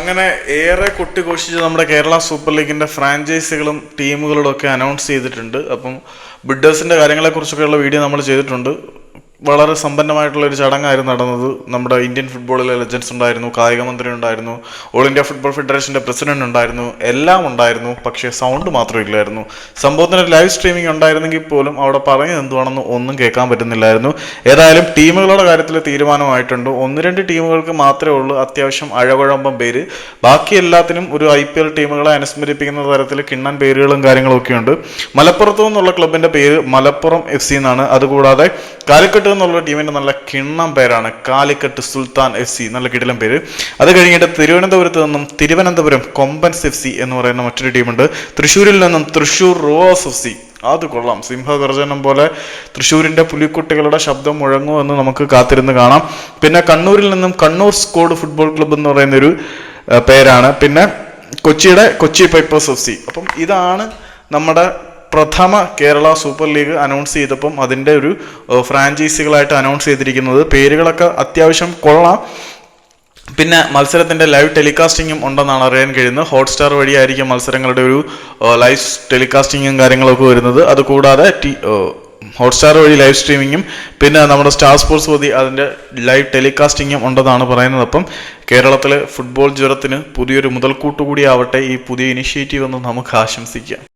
അങ്ങനെ ഏറെ കൊട്ടിഘോഷിച്ച് നമ്മുടെ കേരള സൂപ്പർ ലീഗിന്റെ ഫ്രാഞ്ചൈസികളും ടീമുകളും ഒക്കെ അനൗൺസ് ചെയ്തിട്ടുണ്ട്. അപ്പം ബിഡേഴ്സിന്റെ കാര്യങ്ങളെക്കുറിച്ചൊക്കെയുള്ള വീഡിയോ നമ്മൾ ചെയ്തിട്ടുണ്ട്. വളരെ സമ്പന്നമായിട്ടുള്ള ഒരു ചടങ്ങായിരുന്നു നടന്നത്. നമ്മുടെ ഇന്ത്യൻ ഫുട്ബോളിലെ ലെജൻസ് ഉണ്ടായിരുന്നു കായിക മന്ത്രി ഉണ്ടായിരുന്നു ഓൾ ഇന്ത്യ ഫുട്ബോൾ ഫെഡറേഷന്റെ പ്രസിഡന്റ് ഉണ്ടായിരുന്നു എല്ലാം ഉണ്ടായിരുന്നു പക്ഷേ സൗണ്ട് മാത്രം ഇല്ലായിരുന്നു. സംഭവത്തിന് ലൈവ് സ്ട്രീമിംഗ് ഉണ്ടായിരുന്നെങ്കിൽ പോലും അവിടെ പറയുന്നത് എന്തുവാണെന്ന് ഒന്നും കേൾക്കാൻ പറ്റുന്നില്ലായിരുന്നു. ഏതായാലും ടീമുകളുടെ കാര്യത്തിൽ തീരുമാനമായിട്ടുണ്ട്. ഒന്ന് രണ്ട് ടീമുകൾക്ക് മാത്രമേ ഉള്ളൂ അത്യാവശ്യം അഴകുഴമ്പം പേര്. ബാക്കി എല്ലാത്തിനും ഒരു ഐ പി എൽ ടീമുകളെ അനുസ്മരിപ്പിക്കുന്ന തരത്തിൽ കിണ്ണൻ പേരുകളും കാര്യങ്ങളും ഒക്കെയുണ്ട് മലപ്പുറത്തു നിന്നുള്ള ക്ലബിന്റെ പേര് മലപ്പുറം എഫ് സി എന്നാണ്. അതുകൂടാതെ കാലിക്കട്ട് എന്നുള്ള ടീമിന്റെ നല്ല കിണ്ണം പേരാണ് കാലിക്കട്ട് സുൽത്താൻ എഫ് സി നല്ല കിടിലം പേര്. അത് കഴിഞ്ഞിട്ട് തിരുവനന്തപുരത്ത് നിന്നും തിരുവനന്തപുരം കൊമ്പൻസ് എഫ് സി എന്ന് പറയുന്ന മറ്റൊരു ടീമുണ്ട്. തൃശ്ശൂരിൽ നിന്നും തൃശ്ശൂർ റോസ് എഫ് സി അത് കൊള്ളാം. സിംഹഗർജനം പോലെ തൃശ്ശൂരിന്റെ പുലിക്കുട്ടികളുടെ ശബ്ദം മുഴങ്ങുമോ എന്ന് നമുക്ക് കാത്തിരുന്ന് കാണാം. പിന്നെ കണ്ണൂരിൽ നിന്നും കണ്ണൂർ സ്കോഡ് ഫുട്ബോൾ ക്ലബ്ബ് എന്ന് പറയുന്ന ഒരു പേരാണ്. പിന്നെ കൊച്ചിയുടെ കൊച്ചി പൈപ്പേഴ്സ് എഫ് സി അപ്പം ഇതാണ് നമ്മുടെ പ്രഥമ കേരള സൂപ്പർ ലീഗ് അനൗൺസ് ചെയ്തപ്പം അതിന്റെ ഒരു ഫ്രാഞ്ചൈസികളായിട്ട് അനൗൺസ് ചെയ്തിരിക്കുന്നത്. പേരുകളൊക്കെ അത്യാവശ്യം കൊള്ളാം. പിന്നെ മത്സരത്തിന്റെ ലൈവ് ടെലികാസ്റ്റിംഗും ഉണ്ടെന്നാണ് അറിയാൻ കഴിയുന്നത്. ഹോട്ട്സ്റ്റാർ വഴിയായിരിക്കും മത്സരങ്ങളുടെ ഒരു ലൈവ് ടെലികാസ്റ്റിങ്ങും കാര്യങ്ങളൊക്കെ വരുന്നത്. അതുകൂടാതെ ടി ഹോട്ട്സ്റ്റാർ വഴി ലൈവ് സ്ട്രീമിങ്ങും പിന്നെ നമ്മുടെ സ്റ്റാർ സ്പോർട്സ് വഴി അതിന്റെ ലൈവ് ടെലികാസ്റ്റിങ്ങും ഉണ്ടെന്നാണ് പറയുന്നത്. അപ്പം കേരളത്തിലെ ഫുട്ബോൾ ജ്വരത്തിന് പുതിയൊരു മുതൽക്കൂട്ട് കൂടിയാവട്ടെ ഈ പുതിയ ഇനിഷ്യേറ്റീവ് എന്ന് നമുക്ക് ആശംസിക്കാം.